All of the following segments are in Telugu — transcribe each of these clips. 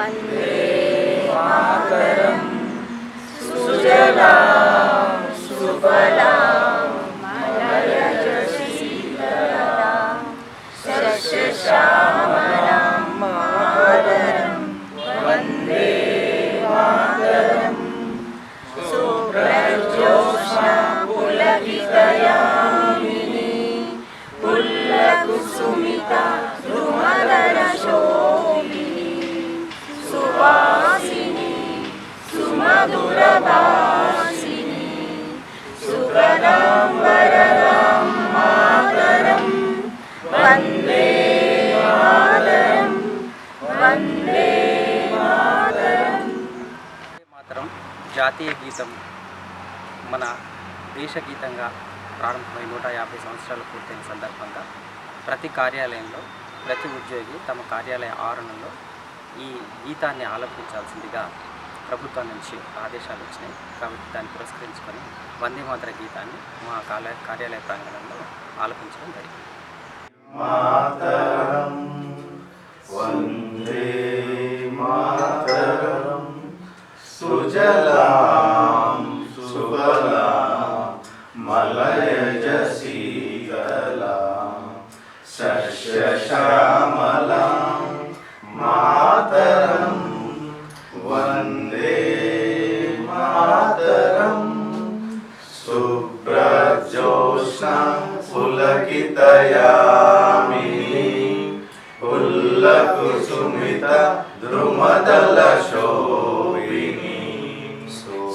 वन्दे मातरम् सुजला सुफला मलयजशीतला शशशा మాత్రం జాతీయ గీతం మన దేశగీతంగా ప్రారంభమై నూట యాభై సంవత్సరాలు పూర్తయిన సందర్భంగా ప్రతి కార్యాలయంలో ప్రతి ఉద్యోగి తమ కార్యాలయ ఆవరణలో ఈ గీతాన్ని ఆలపించాల్సిందిగా ప్రభుత్వం నుంచి ఆదేశాలు వచ్చినాయి కాబట్టి దాన్ని పురస్కరించుకొని వందేమాతర గీతాన్ని మా కార్యాలయ ప్రాంగణంలో ఆలపించడం జరిగింది मातरम्। वन्दे मातरं सुजलां सुबला मलयजीकला शशशामला मातरं वन्दे मातरं सुब्रजोष पुलकितया। लघु सुमित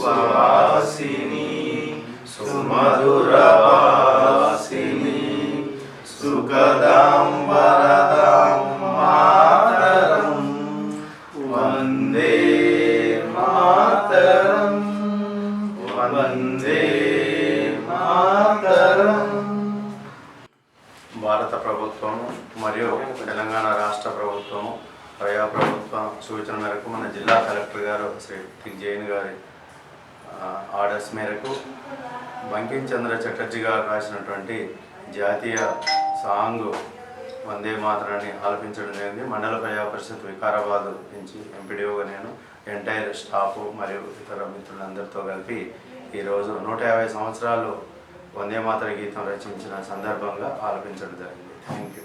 सुवासिनी सुमधुरवासिनी सुखदां वरदां मातरं वन्दे मातरम्। ప్రభుత్వం మరియు తెలంగాణ రాష్ట్ర ప్రభుత్వం ప్రజా ప్రభుత్వం సూచన మేరకు మన జిల్లా కలెక్టర్ గారు శ్రీ టి జైన్ గారి ఆర్డర్స్ మేరకు బంకిం చంద్ర చటర్జీ గారు రాసినటువంటి జాతీయ సాంగ్ వందే మాత్రాన్ని ఆలపించడం జరిగింది. మండల ప్రజా పరిషత్ వికారాబాద్ నుంచి ఎంపీడీఓగా నేను ఎంటైర్ స్టాఫ్ మరియు ఇతర మిత్రులందరితో కలిపి ఈరోజు నూట యాభై సంవత్సరాలు వందే మాతర గీతం రచించిన సందర్భంగా ఆలపించడం జరిగింది. Thank you.